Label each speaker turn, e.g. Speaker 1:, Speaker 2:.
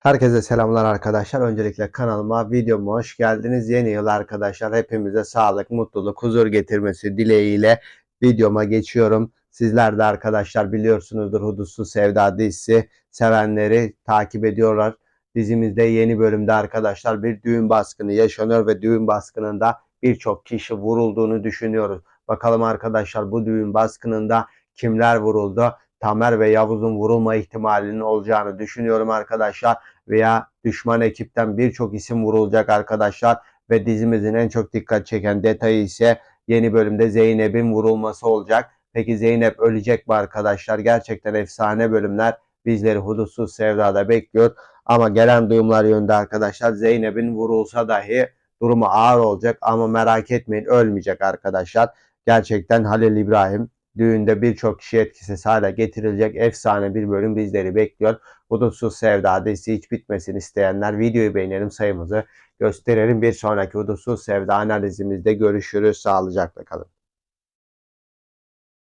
Speaker 1: Herkese selamlar arkadaşlar. Öncelikle kanalıma, videoma hoş geldiniz. Yeni yıl arkadaşlar hepimize sağlık, mutluluk, huzur getirmesi dileğiyle videoma geçiyorum. Sizler de arkadaşlar biliyorsunuzdur Hudutsuz Sevda dizisi sevenleri takip ediyorlar. Dizimizde yeni bölümde arkadaşlar bir düğün baskını yaşanıyor ve düğün baskınında birçok kişi vurulduğunu düşünüyoruz. Bakalım arkadaşlar bu düğün baskınında kimler vuruldu? Tamer ve Yavuz'un vurulma ihtimalinin olacağını düşünüyorum arkadaşlar veya düşman ekipten birçok isim vurulacak arkadaşlar ve dizimizin en çok dikkat çeken detayı ise yeni bölümde Zeynep'in vurulması olacak. Peki Zeynep ölecek mi arkadaşlar? Gerçekten efsane bölümler bizleri hudutsuz sevdada bekliyor. Ama gelen duyumlar yönde arkadaşlar Zeynep'in vurulsa dahi durumu ağır olacak ama merak etmeyin ölmeyecek arkadaşlar. Gerçekten Halil İbrahim düğünde birçok kişi etkisiz hale getirilecek efsane bir bölüm bizleri bekliyor. Hudutsuz Sevda dizisi hiç bitmesin isteyenler videoyu beğenelim sayımızı gösterelim. Bir sonraki Hudutsuz Sevda analizimizde görüşürüz. Sağlıcakla kalın.